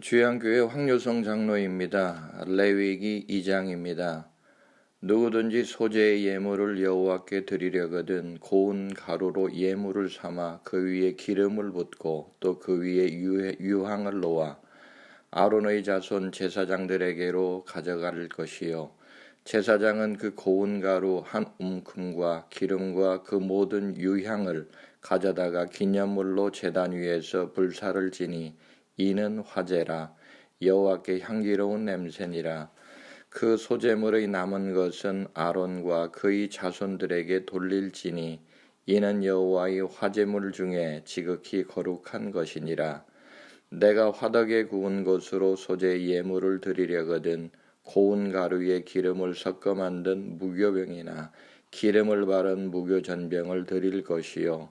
주양교회 황유성 장로입니다. 레위기 2장입니다. 누구든지 소재의 예물을 여호와께 드리려거든 고운 가루로 예물을 삼아 그 위에 기름을 붓고 또 그 위에 유향을 놓아 아론의 자손 제사장들에게로 가져갈 것이요 제사장은 그 고운 가루 한 움큼과 기름과 그 모든 유향을 가져다가 기념물로 제단 위에서 불사를 지니 이는 화제라. 여호와께 향기로운 냄새니라. 그 소재물의 남은 것은 아론과 그의 자손들에게 돌릴지니 이는 여호와의 화제물 중에 지극히 거룩한 것이니라. 내가 화덕에 구운 것으로 소재 예물을 드리려거든 고운 가루에 기름을 섞어 만든 무교병이나 기름을 바른 무교전병을 드릴 것이요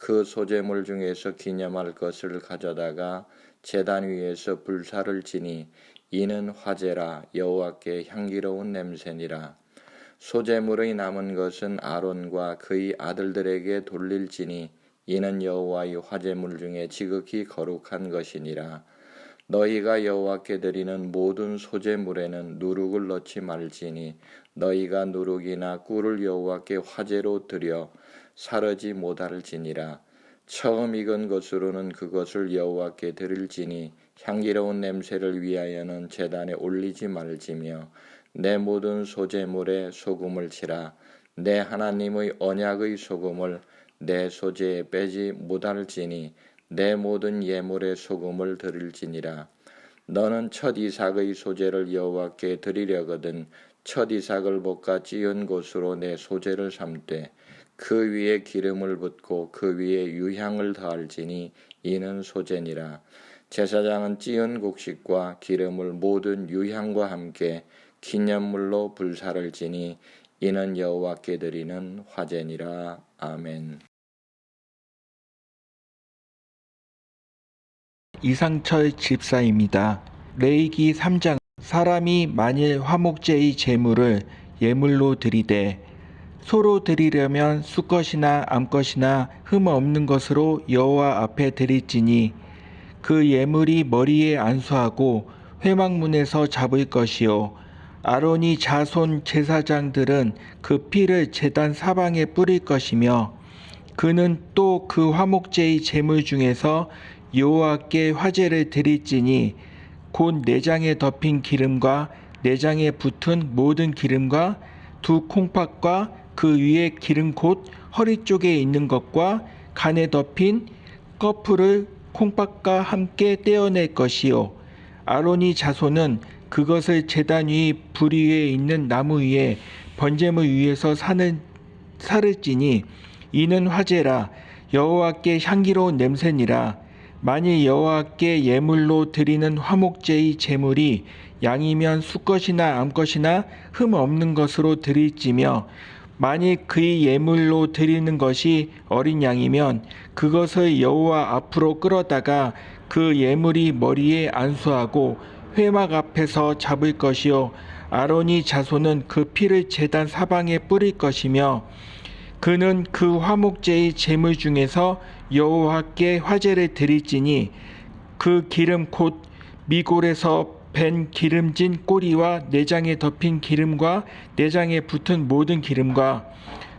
그 소재물 중에서 기념할 것을 가져다가 제단 위에서 불사를 지니 이는 화제라 여호와께 향기로운 냄새니라. 소재물의 남은 것은 아론과 그의 아들들에게 돌릴지니 이는 여호와의 화제물 중에 지극히 거룩한 것이니라. 너희가 여호와께 드리는 모든 소재물에는 누룩을 넣지 말지니 너희가 누룩이나 꿀을 여호와께 화제로 드려 사르지 못할지니라. 처음 익은 것으로는 그것을 여호와께 드릴지니 향기로운 냄새를 위하여는 제단에 올리지 말지며 내 모든 소재물에 소금을 치라 내 하나님의 언약의 소금을 내 소재에 빼지 못할지니 내 모든 예물에 소금을 드릴지니라. 너는 첫 이삭의 소재를 여호와께 드리려거든 첫 이삭을 볶아 찌은 곳으로 내 소재를 삼되 그 위에 기름을 붓고 그 위에 유향을 더할지니 이는 소재니라. 제사장은 찌은 곡식과 기름을 모든 유향과 함께 기념물로 불사를 지니 이는 여호와께 드리는 화제니라. 아멘. 이상철 집사입니다. 레이기 3장 사람이 만일 화목제의 제물을 예물로 드리되 소로 드리려면 수것이나 암것이나 흠 없는 것으로 여호와 앞에 드릴지니 그 예물이 머리에 안수하고 회막문에서 잡을 것이요. 아론이 자손 제사장들은 그 피를 제단 사방에 뿌릴 것이며 그는 또 그 화목제의 제물 중에서 여호와께 화제를 드릴지니 곧 내장에 덮인 기름과 내장에 붙은 모든 기름과 두 콩팥과 그 위에 기름 곧 허리 쪽에 있는 것과 간에 덮인 꺼풀을 콩팥과 함께 떼어낼 것이요. 아론이 자손은 그것을 제단 위 불 위에 있는 나무 위에 번제물 위에서 사는 사를지니 이는 화제라. 여호와께 향기로운 냄새니라. 만일 여호와께 예물로 드리는 화목제의 제물이 양이면 수것이나 암것이나 흠 없는 것으로 드릴지며 만일 그의 예물로 드리는 것이 어린 양이면 그것을 여호와 앞으로 끌어다가 그 예물이 머리에 안수하고 회막 앞에서 잡을 것이요. 아론이 자손은 그 피를 제단 사방에 뿌릴 것이며 그는 그 화목제의 제물 중에서 여호와께 화제를 드릴지니 그 기름 곧 미골에서 벤 기름진 꼬리와 내장에 덮인 기름과 내장에 붙은 모든 기름과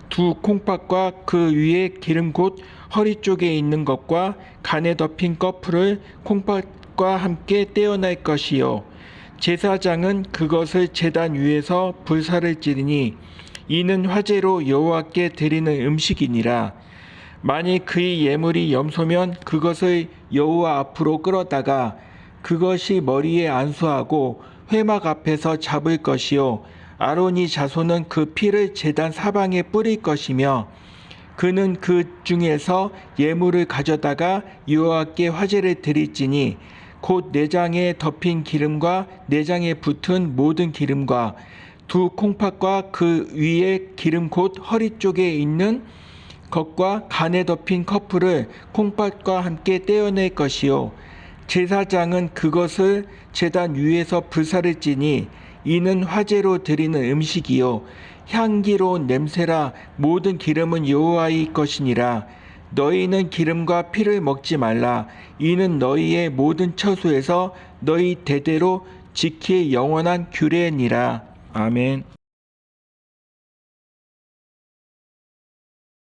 두 콩팥과 그 위에 기름 곧 허리 쪽에 있는 것과 간에 덮인 꺼풀을 콩팥과 함께 떼어낼 것이요. 제사장은 그것을 제단 위에서 불사를 찌르니 이는 화제로 여호와께 드리는 음식이니라. 만일 그의 예물이 염소면 그것을 여호와 앞으로 끌어다가 그것이 머리에 안수하고 회막 앞에서 잡을 것이요. 아론이 자손은 그 피를 제단 사방에 뿌릴 것이며 그는 그 중에서 예물을 가져다가 여호와께 화제를 드릴지니 곧 내장에 덮인 기름과 내장에 붙은 모든 기름과 두 콩팥과 그 위에 기름 곧 허리 쪽에 있는 것과 간에 덮인 커플을 콩팥과 함께 떼어낼 것이요 제사장은 그것을 제단 위에서 불사를 찌니 이는 화제로 드리는 음식이요. 향기로운 냄새라 모든 기름은 여호와의 것이니라. 너희는 기름과 피를 먹지 말라. 이는 너희의 모든 처소에서 너희 대대로 지킬 영원한 규례니라. 아멘